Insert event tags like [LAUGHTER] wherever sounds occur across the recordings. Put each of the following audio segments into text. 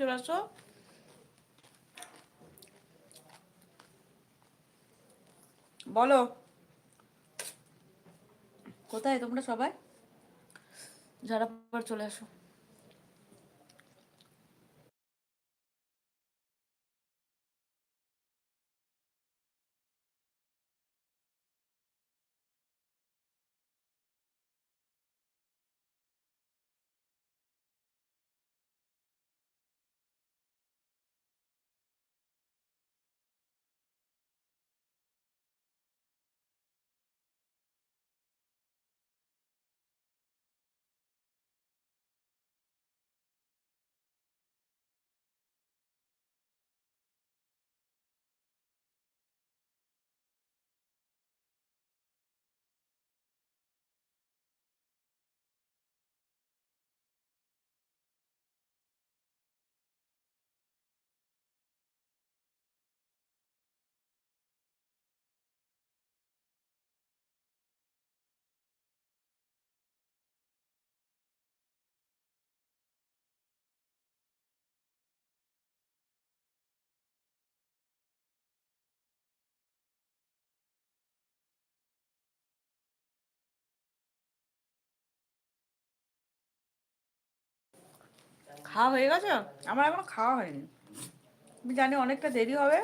চলে আসো। বলো। কোথায় তোমরা সবাই? পর চলে আসো। খাওয়া হয়ে গেছে? আমার এখনও খাওয়া হয়নি। আমি জানি অনেকটা দেরি হবে।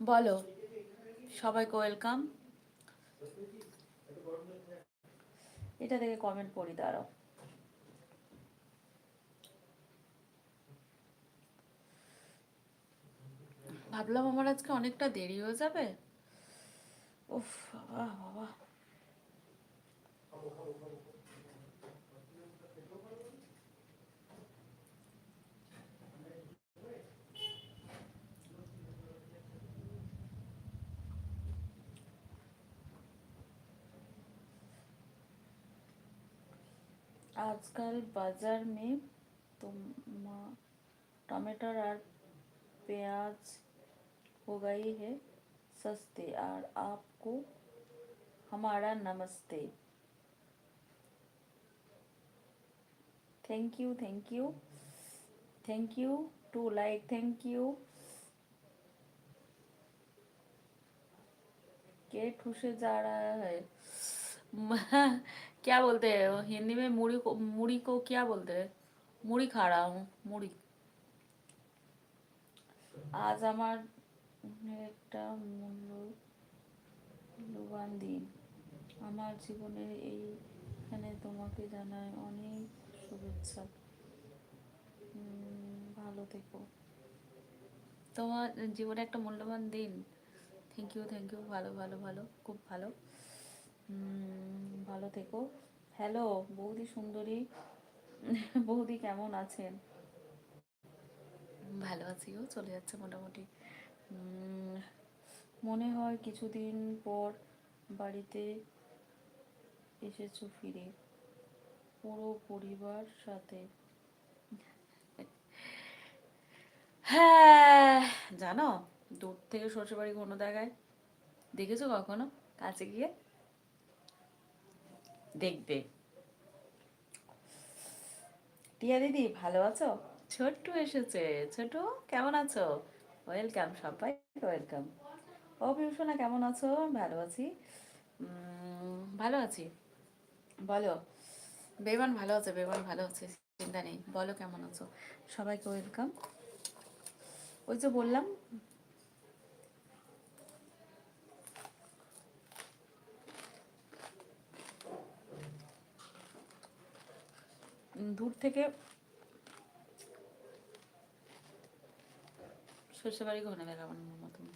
বলো। সবাইকে ওয়েলকাম এটা থেকে কমেন্ট করি, দাঁড়াও। ভাবলাম আমার আজকে অনেকটা দেরি হয়ে যাবে। উফ, বাবা বাবা। आजकल बाज़ार में टमाटर और प्याज हो गई है सस्ते और आपको हमारा नमस्ते। Thank you thank you thank you to like thank you के ठुसे जा रहा है। [LAUGHS] क्या बोलते हैं हिंदी में मुड़ी को मुड़ी को क्या बोलते हैं मुड़ी खा रहा हूँ मुड़ी আজ আমার একটা মূল্যবান দিন আমার জীবনের এইখানে তোমাকে জানাই অনেক শুভেচ্ছা ভালো থেকো তোমার জীবনে একটা মূল্যবান দিন থ্যাংক ইউ থ্যাংক ইউ ভালো ভালো ভালো খুব ভালো ভালো থেকো। হ্যালো বৌদি সুন্দরী। বৌদি কেমন আছেন? ভালো আছিও চলে যাচ্ছে মোটামুটি। মনে হয় কিছুদিন পর বাড়িতে এসেছ ফিরে। পুরো পরিবার সাথে। হ্যাঁ জানো দূর থেকে শ্বশুরবাড়ি কোনো দেখায় দেখেছ কখনো? কাছে গিয়ে? দেখবে। টিয়া দিদি ভালো আছো? ছোট্ট এসেছে। ছোট কেমন আছো? ওয়েলকাম সবাই ওয়েলকাম। ও পিউষণা কেমন আছো? ভালো আছি। ভালো আছি। বলো। বেমান ভালো আছে বেমান ভালো আছে চিন্তা নেই। বলো কেমন আছো? সবাইকে ওয়েলকাম। ওই যে বললাম দূর থেকে সর্ষে বাড়ি ঘনে দেখাবানোর মতন।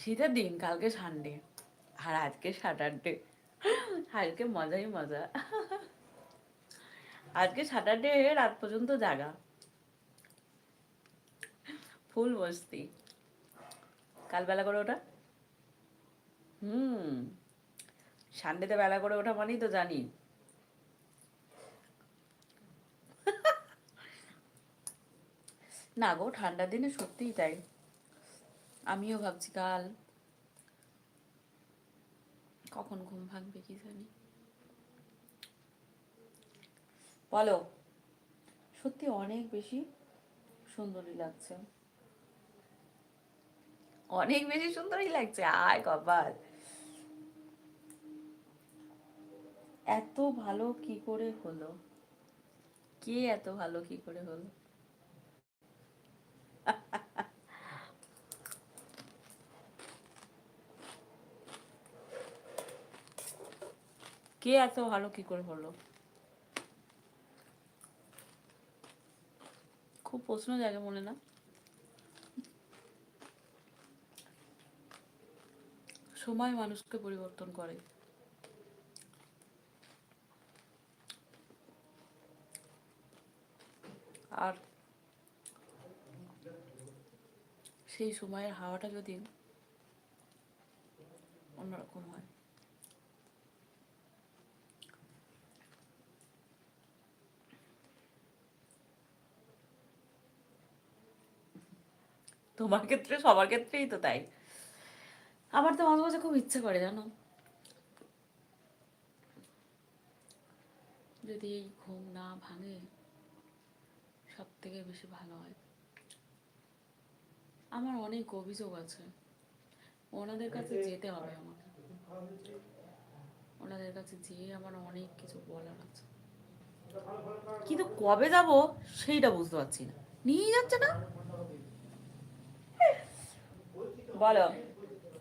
শীতের দিন কালকে সানডে আর আজকে স্যাটারডে আজকে মজাই মজা। আজকে স্যাটারডে রাত পর্যন্ত জাগা। ফুল মস্তি কাল বেলা করে ওটা হুম। সানডেতে বেলা করে ওঠা মানেই তো জানি। না গো, ঠান্ডার দিনে সত্যিই তাই। আমিও ভাবছি কাল কখন ঘুম ভাঙবে কি জানি। বলো, সত্যি অনেক বেশি সুন্দরী লাগছে। অনেক বেশি সুন্দরই লাগছে, আয় কপাল এত ভালো কি করে হলো? কে এত ভালো কি করে হলো? কে এত ভালো কি করে হলো খুব প্রশ্ন জায়গা মনে না। সময় মানুষকে পরিবর্তন করে। আর সেই সময়ের হাওয়াটা যদি অন্যরকম হয়। তোমার ক্ষেত্রে, সবার ক্ষেত্রেই তো তাই। আমার তো মাঝে মাঝে খুব ইচ্ছে করে, জানো? যদি এই ঘুম না ভাঙে সব থেকে বেশি ভালো হয়। আমার অনেক অভিযোগ আছে। ওনাদের কাছে যেতে হবে আমাকে। ওনাদের কাছে যেয়ে আমার অনেক কিছু বলার আছে। কিন্তু কবে যাব, সেইটা বুঝতে পারছি না। নিয়ে যাচ্ছে না? বলো।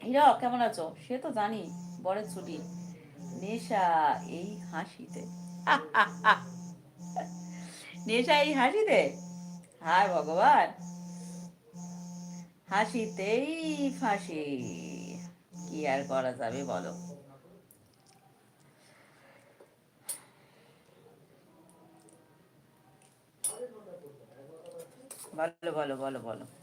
হিরো, কেমন আছো? সে তো জানি, বরের ছুটি। নেশা এই হাসিতে। [LAUGHS] নেশা এই হাসিতে? হায় ভগবান। হাসিতেই ফাঁসি। কি আর করা যাবে বলো। বলো বলো বলো বলো।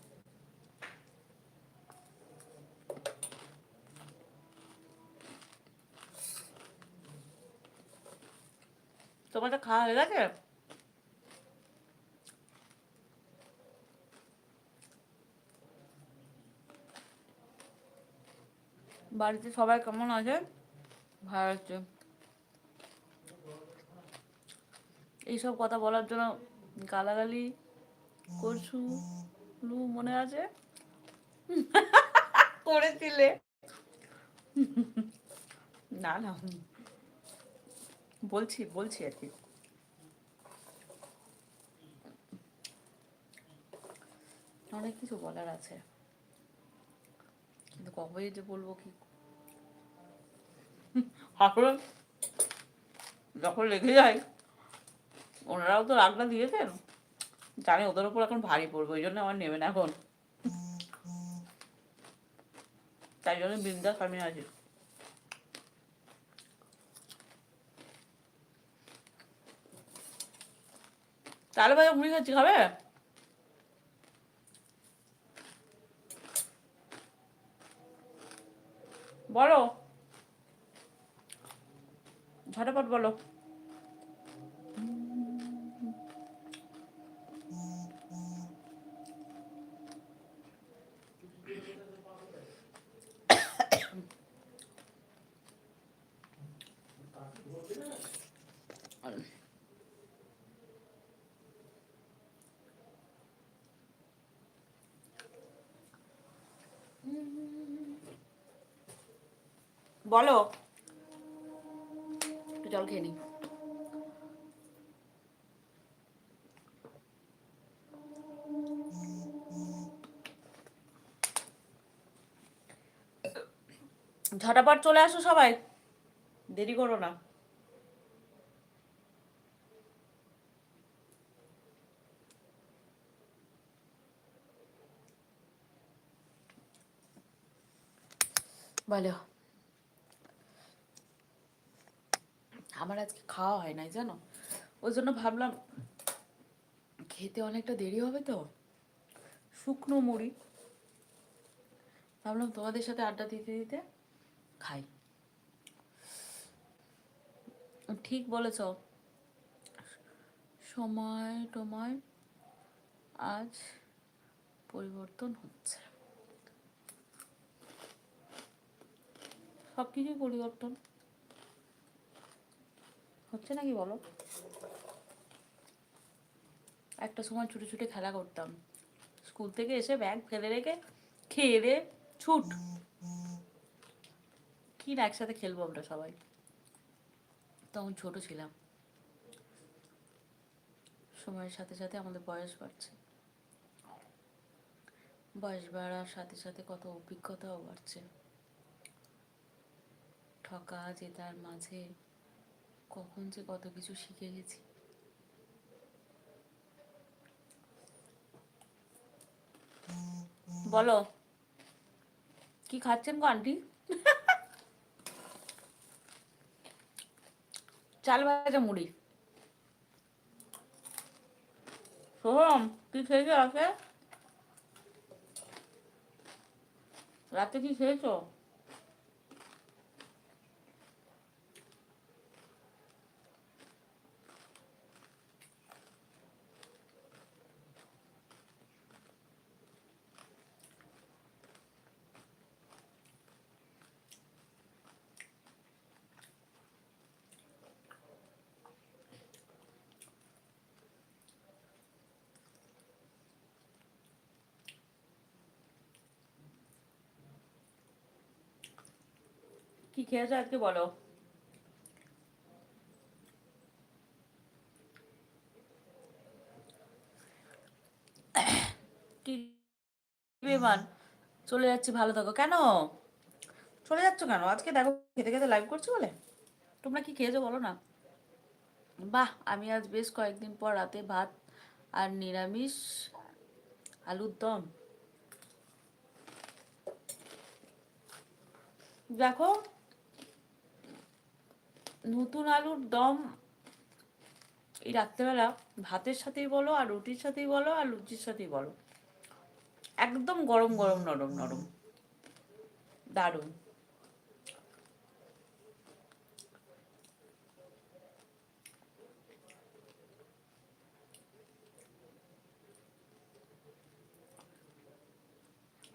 তোমাদের খাওয়া হয়ে গেছে? বাড়িতে সবাই কেমন আছে? ভালো আছে। এইসব কথা বলার জন্য গালাগালি করছু লু মনে আছে? করেছিলে। না না। বলছি বলছি আর কি। অনেক কিছু বলার আছে। কিন্তু কবে যে বলব কি? যখন লেগে যায়, ওনারাও তো রাগটা দিয়েছেন। জানি ওদের উপর এখন ভারী পড়বে, ওই জন্য আমার নেবে না এখন। তাই জন্য বিন্দাস আমি আছি। তাহলে ভাই মুড়ি খাচ্ছি খাবে? বলো। ঝটাপট বলো। বলো। জল খেয়ে নিই। ঝটাপট চলে আসো সবাই। দেরি করো না। বলো। আমার আজকে খাওয়া হয় নাই, জানো? ওই জন্য ভাবলাম খেতে অনেকটা দেরি হবে তো। শুকনো মুড়ি। ভাবলাম তোমাদের সাথে আড্ডা দিতে দিতে খাই। ঠিক বলেছ। সময় টময় আজ পরিবর্তন হচ্ছে। সব কিছুই পরিবর্তন। হচ্ছে নাকি বলো? একটা সময় ছুটে ছুটে খেলা করতাম। স্কুল থেকে এসে ব্যাগ ফেলে রেখে খেয়ে দে, ছুট। কি না একসাথে খেলব আমরা সবাই? তখন ছোট ছিলাম। সময়ের সাথে সাথে আমাদের বয়স বাড়ছে। বয়স বাড়ার সাথে সাথে কত অভিজ্ঞতাও বাড়ছে। ঠকা জেতার মাঝে কখন যে কত কিছু শিখে গেছি। বলো, কি খাচ্ছেন গো আন্টি? চাল ভাজা মুড়ি। সোহম কি খেয়েছো রাতে রাতে কি খেয়েছো? কি খেয়েছো আজকে বলো? চলে যাচ্ছি, ভালো থাকো। কেন? চলে যাচ্ছ কেন? আজকে দেখো, খেতে খেতে লাইভ করছ বলে? তোমরা কি খেয়েছো বলো না? বাহ, আমি আজ বেশ কয়েকদিন পর রাতে ভাত আর নিরামিষ আলুর দম। দেখো নতুন আলুর দম এই রাত্রেবেলা ভাতের সাথেই বলো, আর রুটির সাথেই বলো, আর লুচির সাথেই বলো। একদম গরম গরম, নরম নরম। দারুণ।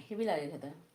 হেভি লাগে খেতে।